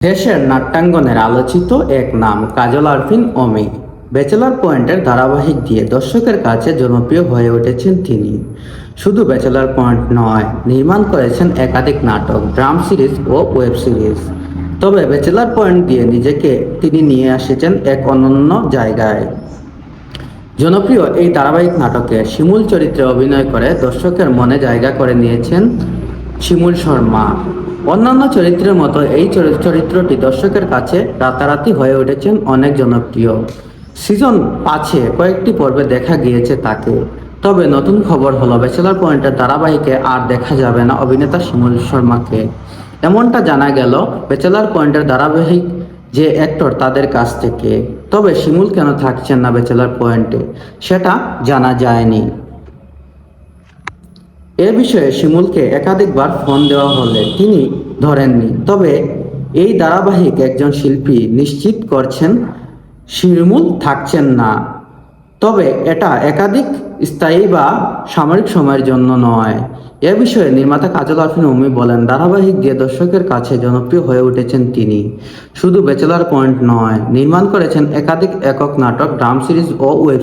দেশের নাট্যাঙ্গনের আলোচিত এক নাম কাজল আরফিন অমি। ব্যাচেলার পয়েন্টের ধারাবাহিক দিয়ে দর্শকের কাছে জনপ্রিয় হয়ে উঠেছেন তিনি। শুধু ব্যাচেলার পয়েন্ট নয়, নির্মাণ করেছেন একাধিক নাটক ড্রাম সিরিজ ও ওয়েব সিরিজ তবে ব্যাচেলার পয়েন্ট দিয়ে নিজেকে তিনি নিয়ে এসেছেন এক অনন্য জায়গায়। জনপ্রিয় এই ধারাবাহিক নাটকে শিমুল চরিত্রে অভিনয় করে দর্শকের মনে জায়গা করে নিয়েছেন শিমুল শর্মা। অন্যান্য চরিত্রের মতো এই চরি- চরিত্রটি দর্শকের কাছে রাতারাতি হয়ে উঠেছেন অনেক জনপ্রিয়। সিজন পাঁচে কয়েকটি পর্বে দেখা গিয়েছে তাকে। তবে নতুন খবর হলো, ব্যাচেলার পয়েন্টের ধারাবাহিকে আর দেখা যাবে না অভিনেতা শিমুল শর্মাকে। এমনটা জানা গেল ব্যাচেলার পয়েন্টের ধারাবাহিক যে অ্যাক্টর তাদের কাছ থেকে। তবে শিমুল কেন থাকছেন না ব্যাচেলার পয়েন্টে, সেটা জানা যায়নি। এ বিষয়ে শিমুলকে একাধিকবার ফোন দেওয়া হলে তিনি ধরেননি। তবে এই ধারাবাহিক একজন শিল্পী নিশ্চিত করছেন, শিমুল থাকছেন না। তবে এটা একাধিক স্থায়ী বা সামরিক সময়ের জন্য নয়। এ বিষয়ে নির্মাতা কাজল আরফিন উমি বলেন, ধারাবাহিক দিয়ে দর্শকের কাছে জনপ্রিয় হয়ে উঠেছেন তিনি। শুধু ব্যাচেলার পয়েন্ট নয়, নির্মাণ করেছেন একাধিক একক নাটক, ড্রাম সিরিজ ও ওয়েব